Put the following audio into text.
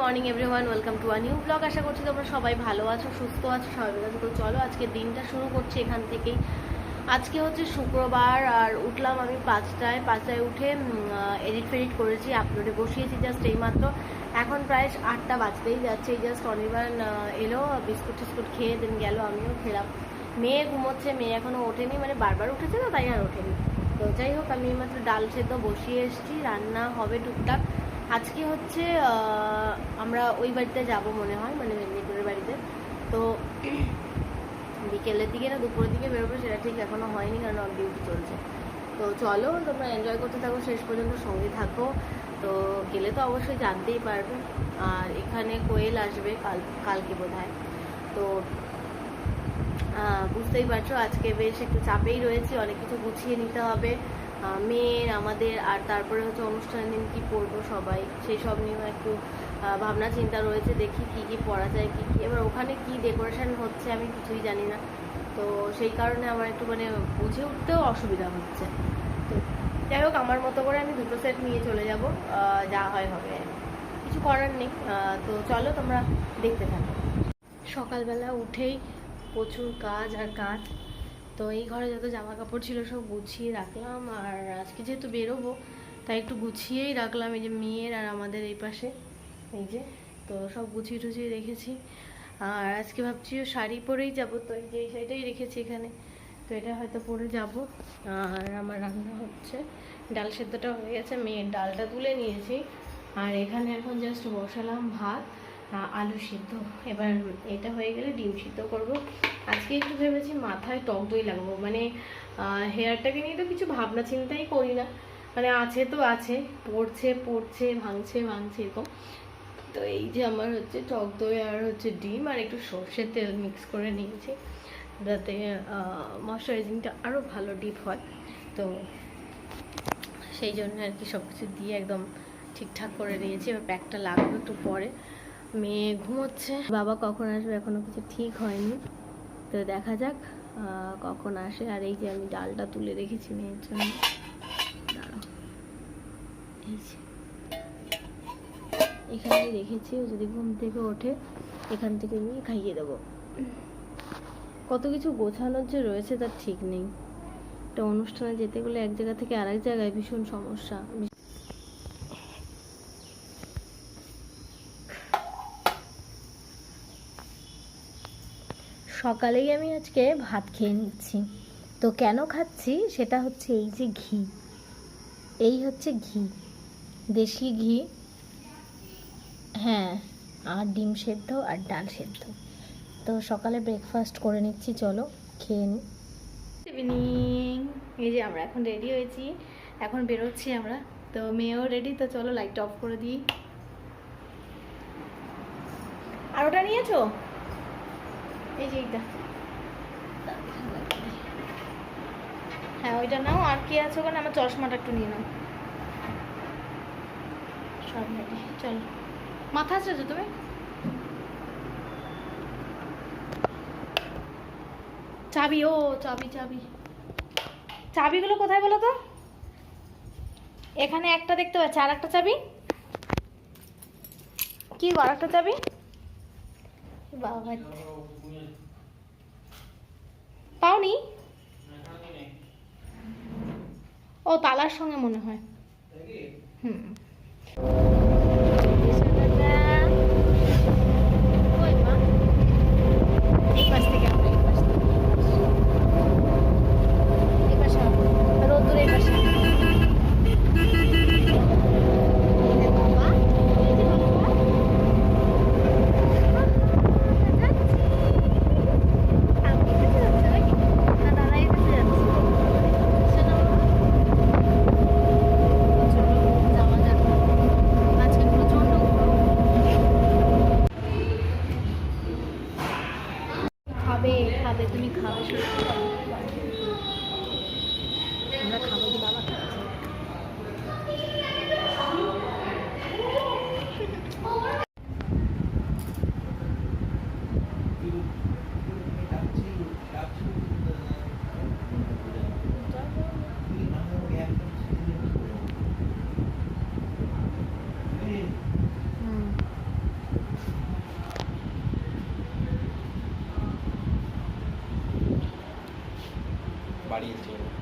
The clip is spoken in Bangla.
Morning everyone welcome to a new blog আশা করছি তোমরা সবাই ভালো আছো, সুস্থ আছো সবাই আছো। তো চলো, আজকে দিনটা শুরু করছি এখান থেকেই। আজকে হচ্ছে শুক্রবার, আর উঠলাম আমি পাঁচটায়। পাঁচটায় উঠে এডিট ফেডিট করেছি আপলোডে বসিয়েছি জাস্ট এইমাত্র। এখন প্রায় আটটা বাজতেই যাচ্ছে। এই জাস্ট অনির্বাণ এলো, বিস্কুট টিস্কুট খেয়ে দেন গেল আমিও খেলাম। মেয়ে ঘুমোচ্ছে, মেয়ে এখনও ওঠেনি মানে বারবার উঠেছে না তাই আর ওঠেনি। তো যাই হোক, আমি এইমাত্র ডাল সেদ্ধ বসিয়ে এসেছি। রান্না হবে টুকটাক। আজকে হচ্ছে আমরা ওই বাড়িতে যাব মনে হয় মানে মেদিনীপুরের বাড়িতে। তো বিকেলের দিকে না, দুপুরের দিকে বেরোবো, সেটা ঠিক এখনও হয়নি, কারণ অন ডিউটি চলছে। তো চলো, তোমরা এনজয় করতে থাকো, শেষ পর্যন্ত সঙ্গে থাকো। তো গেলে তো অবশ্যই জানতেই পারবে। আর এখানে কোয়েল আসবে কাল, কালকে বোধ হয় তো বুঝতেই পারছ, আজকে বেশ একটু চাপেই রয়েছি, অনেক কিছু গুছিয়ে নিতে হবে। মেয়ের, আমাদের, আর তারপরে হচ্ছে অনুষ্ঠানের দিন কী পরবো সবাই সেই সব নিয়েও একটু ভাবনা চিন্তা রয়েছে, দেখি কি কি পরা যায়, কি কী, এবার ওখানে কি ডেকোরেশন হচ্ছে আমি কিছুই জানি না। তো সেই কারণে আমার একটু মানে বুঝে উঠতেও অসুবিধা হচ্ছে। তো যাই হোক, আমার মতো করে আমি দুটো সেট নিয়ে চলে যাব যা হয় হবে। কিছু করার নেই তো চলো তোমরা দেখতে থাকো। সকালবেলা উঠেই প্রচুর কাজ আর কাজ। তো এই ঘরে যত জামা কাপড় ছিল সব গুছিয়ে রাখলাম, আর আজকে যেহেতু বেরোবো, তাই একটু গুছিয়েই রাখলাম, এই যে মেয়ের আর আমাদের এই পাশে। এই যে, তো সব গুছিয়ে টুছিয়ে রেখেছি। আর আজকে ভাবছি শাড়ি পরেই যাব, তো এই যে এই শাড়িটাই রেখেছি এখানে। তো এটা হয়তো পরে যাব। আর আমার রান্না হচ্ছে, ডাল সেদ্ধটা হয়ে গেছে, মেয়ের ডালটা তুলে নিয়েছি। আর এখানে এখন জাস্ট বসালাম ভাত। আলু সিদ্ধ। এবার এটা হয়ে গেলে ডিম সিদ্ধ করব। আজকে একটু ভেবেছি মাথায় টক দই লাগাবো। মানে হেয়ারটাকে নিয়ে তো কিছু ভাবনা চিন্তাই করি না। মানে আছে তো আছে, পড়ছে পড়ছে, ভাঙছে ভাঙছে এরকম। তো এই যে আমার হচ্ছে টক দই আর হচ্ছে ডিম আর একটু সর্ষের তেল মিক্স করে নিয়েছি। যাতে ময়শ্চারাইজিংটা আরও ভালো ডিপ হয়। তো সেই জন্য আর কি সব কিছু দিয়ে একদম ঠিকঠাক করে নিয়েছি এবার প্যাকটা লাগবে একটু পরে। মেয়ে ঘুমোচ্ছে। বাবা কখন আসবে এখনও কিছু ঠিক হয়নি। তো দেখা যাক কখন আসে। আর এই যে আমি ডালটা তুলে রেখেছি মেয়ের জন্য। এখানে রেখেছি, ও যদি ঘুম থেকে ওঠে, এখান থেকে নিয়ে খাইয়ে দেবো। কত কিছু গোছানোর যে রয়েছে তার ঠিক নেই। একটা অনুষ্ঠানে যেতে গেলে এক জায়গা থেকে আরেক জায়গায় ভীষণ সমস্যা। সকালেই আমি আজকে ভাত খেয়ে নিচ্ছি। তো কেন খাচ্ছি? সেটা হচ্ছে এই যে ঘি। এই হচ্ছে ঘি। দেশি ঘি। হ্যাঁ আর ডিম সেদ্ধ আর ডাল সেদ্ধ। তো সকালে ব্রেকফাস্ট করে নিচ্ছি, চলো খেয়ে নিই ইভিনিং এই যে আমরা এখন রেডি হয়েছি। এখন বেরোচ্ছি আমরা। তো মেয়েও রেডি তো চলো লাইট অফ করে দিই। আর ওটা নিয়েছো? হ্যাঁ ওইটা নাও, আর কি আছে ওখানে? আমার চশমাটা একটু নিয়ে নাও। সব রেডি, চলো। মাথা আছে তো তুমি? চাবি, ও, চাবি চাবি। চাবিগুলো কোথায় বলো তো? এখানে একটা দেখতে পাচ্ছি আর একটা চাবি? কি আর একটা চাবি? বাবা। পাওনি? ও তালার সঙ্গে মনে হয়। হুম। Thank you. audience, you know.